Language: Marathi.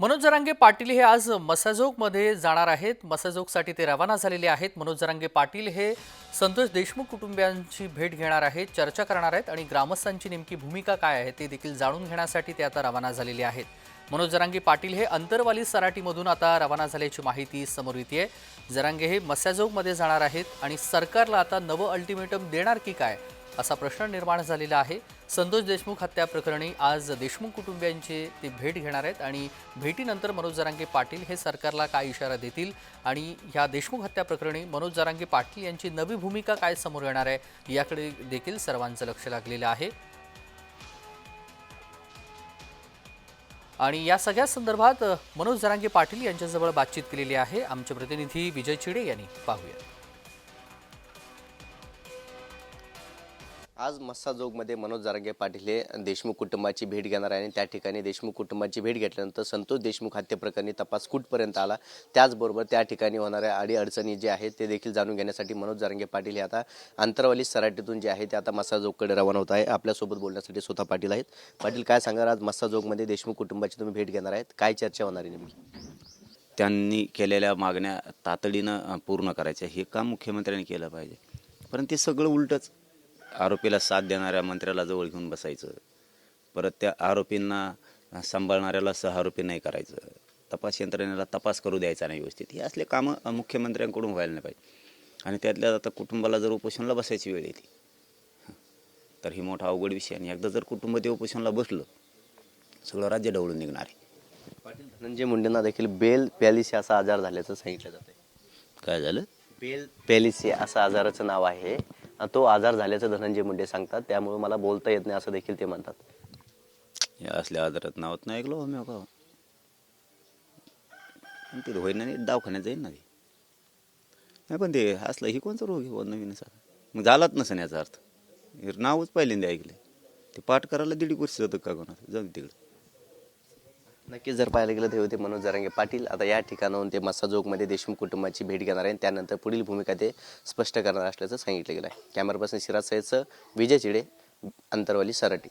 मनोज जरांगे पाटील हे आज मसाजोगमध्ये जाणार आहेत. मसाजोगसाठी ते रवाना झालेले आहेत. मनोज जरांगे पाटील हे संतोष देशमुख कुटुंबियांची भेट घेणार आहेत चर्चा करणार आहेत आणि ग्रामस्थांची नेमकी भूमिका काय आहे ते देखील जाणून घेण्यासाठी ते आता रवाना झालेले आहेत. मनोज जरांगे पाटील हे अंतरवाली सराटीमधून आता रवाना झाल्याची माहिती समोर येते जरांगे हे मस्याजोगमध्ये जाणार आहेत आणि सरकारला आता नवं अल्टिमेटम देणार की काय असा प्रश्न निर्माण झालेला आहे. संतोष देशमुख हत्या प्रकरणी आज देशमुख कुटुंबियांची ते भेट घेणार आहेत आणि भेटीनंतर मनोज जरांगे पाटील हे सरकारला काय इशारा देतील आणि ह्या देशमुख हत्या प्रकरणी मनोज जरांगे पाटील यांची नवी भूमिका काय समोर येणार आहे याकडे देखील सर्वांचं लक्ष लागलेलं आहे. आणि या सगळ्या संदर्भात मनोज जरांगे पाटील यांच्याजवळ बातचीत केलेली आहे. आमचे प्रतिनिधी विजय चिडे यांनी. पाहूया. आज मस्साजोगमध्ये मनोज जारंगे पाटील हे देशमुख कुटुंबाची भेट घेणार आहे आणि त्या ठिकाणी देशमुख कुटुंबाची भेट घेतल्यानंतर संतोष देशमुख हत्येप्रकरणी तपास कुठपर्यंत आला त्याचबरोबर त्या ठिकाणी होणाऱ्या अडीअडचणी जे आहेत ते देखील जाणून घेण्यासाठी मनोज जारंगे पाटील हे आता अंतरवाली सराटीतून जे आहे ते आता मस्साजोगकडे रवाना होत आहे. आपल्यासोबत बोलण्यासाठी स्वतः पाटील आहेत. पाटील काय सांगा आज मस्साजोगमध्ये देशमुख कुटुंबाची तुम्ही भेट घेणार आहेत. काय चर्चा होणार आहे नेमकी? त्यांनी केलेल्या मागण्या तातडीनं पूर्ण करायच्या. हे काम मुख्यमंत्र्यांनी केलं पाहिजे. परंतु ते सगळं उलटच. आरोपीला साथ देणाऱ्या मंत्र्याला जवळ घेऊन बसायचं. परत त्या आरोपींना सांभाळणाऱ्याला सहआरोपी नाही करायचं. तपास यंत्रणेला तपास करू द्यायचा नाही व्यवस्थित. हे असले कामं मुख्यमंत्र्यांकडून व्हायला नाही पाहिजे. आणि त्यातल्या आता कुटुंबाला जर उपोषणला बसायची वेळ येते तर ही मोठा अवघड विषय आणि एकदा जर कुटुंब ते उपोषणला बसलं सगळं राज्य ढवळून निघणार आहे. पाटील धनंजय मुंडेंना देखील बेल पॅलिसी असा आजार झाल्याचं सांगितलं जातं काय झालं? बेल पॅलिसी असं आजाराचं नाव आहे. तो आजार झाल्याचं धनंजय मुंडे सांगतात. त्यामुळे मला बोलता येत नाही असं देखील ते म्हणतात. या असल्या आजारात नावत नाही ऐकलं मी का ते होईना नाही दवाखान्यात जाईन ना ते नाही पण ते असलं ही कोणचा रोग आहे नवीन असा? मग झालाच नसेन याचा अर्थ. नावच पहिल्यांदा ऐकले ते पाठ करायला दीड वर्ष जातं का कोणाचं? जाऊन तिकडं. नक्कीच जर पाहायला गेलं ते होते मनोज जरांगे पाटील. आता या ठिकाणाहून ते मसाजोगमध्ये देशमुख कुटुंबाची भेट घेणार आहे आणि त्यानंतर पुढील भूमिका ते स्पष्ट करणार असल्याचं सांगितलं गेलं आहे. कॅमेरा पर्सन सिराज सयदचं विजय चिडे अंतरवाली सराटी.